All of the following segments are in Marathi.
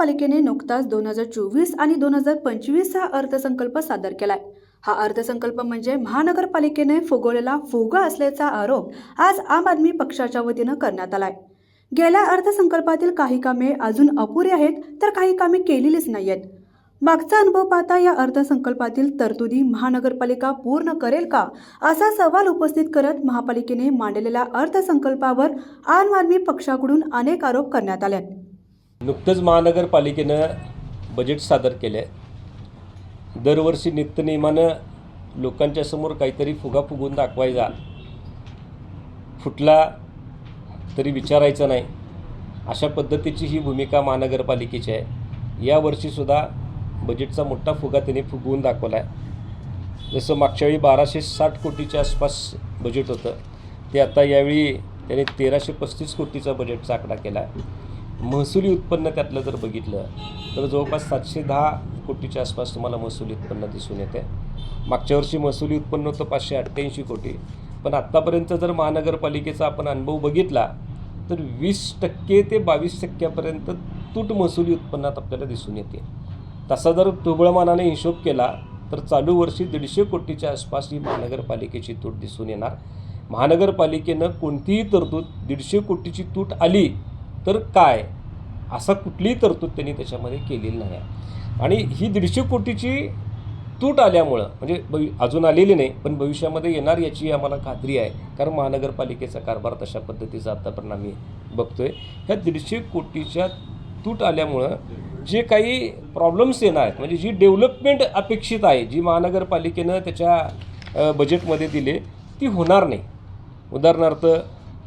महापालिकेने नुकताच दोन हजार चोवीस आणि दोन हजार पंचवीस हा अर्थसंकल्प सादर केलाय. हा अर्थसंकल्प म्हणजे महानगरपालिकेने फुगवलेला फुगा असल्याचा आरोप आज आम आदमी पक्षाच्या वतीनं करण्यात आलाय. गेल्या अर्थसंकल्पातील काही कामे अजून अपुरी आहेत तर काही कामे केलेलीच नाहीयेत. मागचा अनुभव पाहता या अर्थसंकल्पातील तरतुदी महानगरपालिका पूर्ण करेल का असा सवाल उपस्थित करत महापालिकेने मांडलेल्या अर्थसंकल्पावर आम आदमी पक्षाकडून अनेक आरोप करण्यात आले नुकतंच महानगरपालिकेनं बजेट सादर केलं आहे दरवर्षी नित्यनियमानं लोकांच्या समोर काहीतरी फुगा फुगून दाखवायचा. फुटला तरी विचारायचं नाही. अशा पद्धतीची ही भूमिका महानगरपालिकेची आहे. यावर्षीसुद्धा बजेटचा मोठा फुगा त्यांनी फुगवून दाखवला आहे जसं मागच्या वेळी बाराशे साठ कोटीच्या आसपास बजेट होतं ते आता यावेळी त्यांनी तेराशे पस्तीस कोटीचा बजेटचा आकडा केला आहे महसुली उत्पन्न त्यातलं जर बघितलं तर जवळपास सातशे दहा कोटीच्या आसपास तुम्हाला महसुली उत्पन्न दिसून येते. मागच्या वर्षी महसुली उत्पन्न होतं पाचशे अठ्ठ्याऐंशी कोटी. पण आत्तापर्यंत जर महानगरपालिकेचा आपण अनुभव बघितला तर वीस टक्के ते बावीस टक्क्यापर्यंत तूट महसुली उत्पन्नात आपल्याला दिसून येते. तसा जर तुबळमानाने हिशोब केला तर चालू वर्षी दीडशे कोटीच्या आसपास ही महानगरपालिकेची तूट दिसून येणार. महानगरपालिकेनं कोणतीही तरतूद दीडशे कोटीची तूट आली तर काय? असा कुठलीही तरतूद त्यांनी त्याच्यामध्ये केलेली नाही. आहे आणि ही दीडशे कोटीची तूट आल्यामुळं म्हणजे भवि अजून आलेली नाही पण भविष्यामध्ये येणार याची आम्हाला खात्री आहे. कारण महानगरपालिकेचा कारभार तशा पद्धतीचा आत्तापर्यंत आम्ही बघतो आहे ह्या दीडशे कोटीच्या तूट आल्यामुळं जे काही प्रॉब्लेम्स येणार आहेत म्हणजे जी डेव्हलपमेंट अपेक्षित आहे जी महानगरपालिकेनं त्याच्या बजेटमध्ये दिले ती होणार नाही. उदाहरणार्थ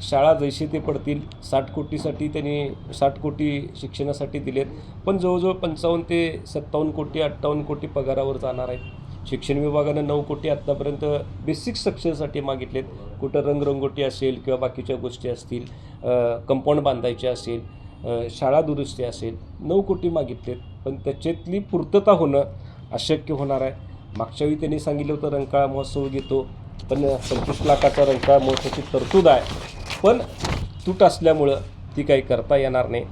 शाळा जैसे ते पडतील साठ कोटीसाठी त्यांनी साठ कोटी शिक्षणासाठी दिलेत. पण जवळजवळ पंचावन्न ते सत्तावन्न कोटी अठ्ठावन्न कोटी पगारावर जाणार आहेत. शिक्षण विभागानं नऊ कोटी आत्तापर्यंत बेसिक स्ट्रक्चरसाठी मागितलेत. कुठं रंगरंगोटी असेल किंवा बाकीच्या गोष्टी असतील कंपाऊंड बांधायचे असेल शाळा दुरुस्ती असेल नऊ कोटी मागितलेत. पण त्याच्यातली पूर्तता होणं अशक्य होणार आहे. मागच्या वेळी त्यांनी सांगितलं होतं रंकाळा महोत्सव घेतो. पण पंचवीस लाखाचा रंकाळा महोत्सवाची तरतूद आहे. पण तूट असल्यामुळं ती काही करता येणार नाही.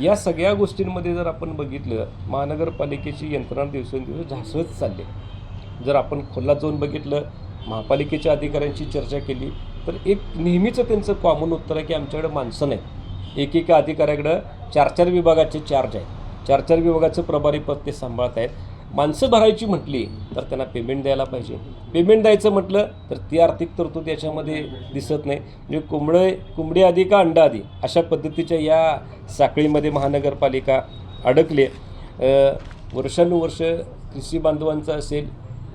या सगळ्या गोष्टींमध्ये जर आपण बघितलं महानगरपालिकेची यंत्रणा दिवसेंदिवस झासळत चालली जर आपण खोलात जाऊन बघितलं महापालिकेच्या अधिकाऱ्यांची चर्चा केली तर एक नेहमीचं त्यांचं कॉमन उत्तर आहे की आमच्याकडे माणसं नाहीत. एकेका अधिकाऱ्याकडं चार चार विभागाचे चार्ज आहेत. चार चार विभागाचं प्रभारी पद ते सांभाळत आहेत माणसं भरायची म्हटली तर त्यांना पेमेंट द्यायला पाहिजे. पेमेंट द्यायचं म्हटलं तर ती आर्थिक तरतूद याच्यामध्ये दिसत नाही. म्हणजे कोंबडे कोंबडी आधी का अंडा आधी? अशा पद्धतीच्या या साखळीमध्ये महानगरपालिका अडकली. आहे. वर्षानुवर्ष कृषी बांधवांचं असेल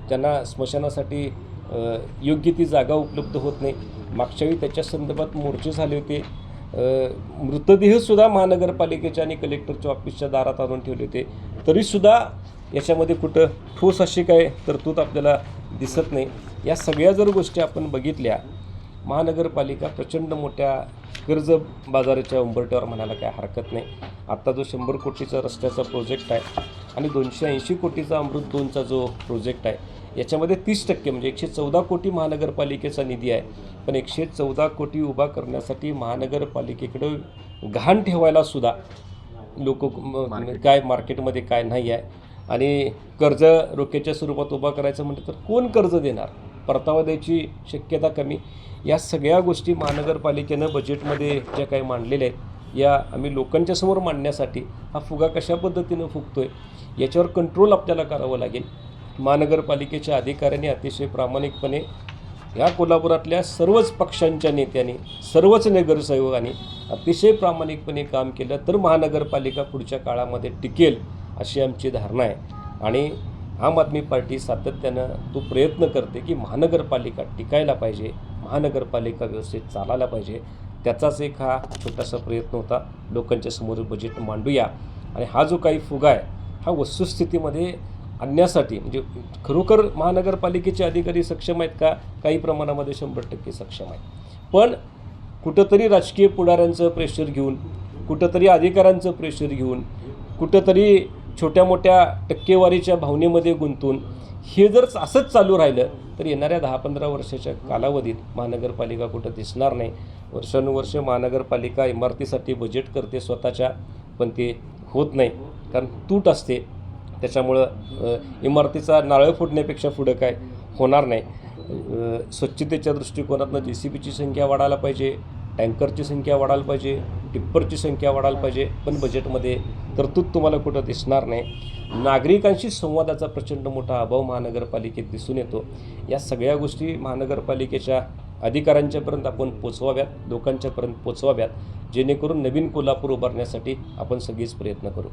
त्यांना स्मशानासाठी योग्य ती जागा उपलब्ध होत नाही. मागच्यावेळी त्याच्या संदर्भात मोर्चे झाले होते. मृतदेहसुद्धा महानगरपालिकेच्या आणि कलेक्टरच्या ऑफिसच्या दारात आणून ठेवले होते. तरीसुद्धा याच्यामध्ये कुठं ठोस अशी काय तरतूद आपल्याला दिसत नाही. या सगळ्या जर गोष्टी आपण बघितल्या महानगरपालिका प्रचंड मोठ्या कर्ज बाजाराच्या उंबरट्यावर म्हणायला काय हरकत नाही. आत्ता जो शंभर कोटीचा रस्त्याचा प्रोजेक्ट आहे आणि दोनशे ऐंशी कोटीचा अमृत दोनचा जो प्रोजेक्ट आहे याच्यामध्ये तीस टक्के म्हणजे एकशे चौदा कोटी महानगरपालिकेचा निधी आहे. पण एकशे चौदा कोटी उभा करण्यासाठी महानगरपालिकेकडं घाण ठेवायला सुद्धा लोक काय मार्केटमध्ये काय नाही आहे. आणि कर्ज रोख्याच्या स्वरूपात उभा करायचं म्हटलं तर कोण कर्ज देणार? परतावा द्यायची शक्यता कमी. या सगळ्या गोष्टी महानगरपालिकेनं बजेटमध्ये ज्या काही मांडलेल्या आहेत या आम्ही लोकांच्या समोर मांडण्यासाठी हा फुगा कशा पद्धतीनं फुगतो आहे याच्यावर कंट्रोल आपल्याला करावं लागेल. महानगरपालिकेच्या अधिकाऱ्यांनी अतिशय प्रामाणिकपणे या कोल्हापुरातल्या सर्वच पक्षांच्या नेत्यांनी सर्वच नगरसेवकांनी अतिशय प्रामाणिकपणे काम केलं तर महानगरपालिका पुढच्या काळामध्ये टिकेल. अशी आमची धारणा आहे. आणि आम आदमी पार्टी सातत्यानं तो प्रयत्न करते की महानगरपालिका टिकायला पाहिजे महानगरपालिका व्यवस्थित चालायला पाहिजे. त्याचाच एक हा छोटासा प्रयत्न होता. लोकांच्या समोर बजेट मांडूया. आणि हा जो काही फुगा आहे हा वस्तुस्थितीमध्ये आणण्यासाठी म्हणजे खरोखर महानगरपालिकेचे अधिकारी सक्षम आहेत का? काही प्रमाणामध्ये शंभर टक्के सक्षम आहेत. पण कुठंतरी राजकीय पुढाऱ्यांचं प्रेशर घेऊन कुठंतरी अधिकाऱ्यांचं प्रेशर घेऊन कुठंतरी छोट्या मोठ्या टक्केवारीच्या भावनेमध्ये गुंतून हे जर असंच चालू राहिलं तर येणाऱ्या दहा पंधरा वर्षाच्या कालावधीत महानगरपालिका कुठं दिसणार नाही. वर्षानुवर्ष महानगरपालिका इमारतीसाठी बजेट करते स्वतःच्या पण ते होत नाही. कारण तूट असते. त्याच्यामुळं इमारतीचा नाळ फोडण्यापेक्षा पुढं काय होणार नाही. स्वच्छतेच्या दृष्टिकोनातनं जे सी बीची संख्या वाढायला पाहिजे टँकरची संख्या वाढायला पाहिजे टिप्परची संख्या वाढायला पाहिजे पण बजेटमध्ये तरतूद तुम्हाला कुठं दिसणार नाही. नागरिकांशी संवादाचा प्रचंड मोठा अभाव महानगरपालिकेत दिसून येतो. या सगळ्या गोष्टी महानगरपालिकेच्या अधिकाऱ्यांच्यापर्यंत आपण पोचवाव्यात लोकांच्यापर्यंत पोचवाव्यात जेणेकरून नवीन कोल्हापूर उभारण्यासाठी आपण सगळीच प्रयत्न करू.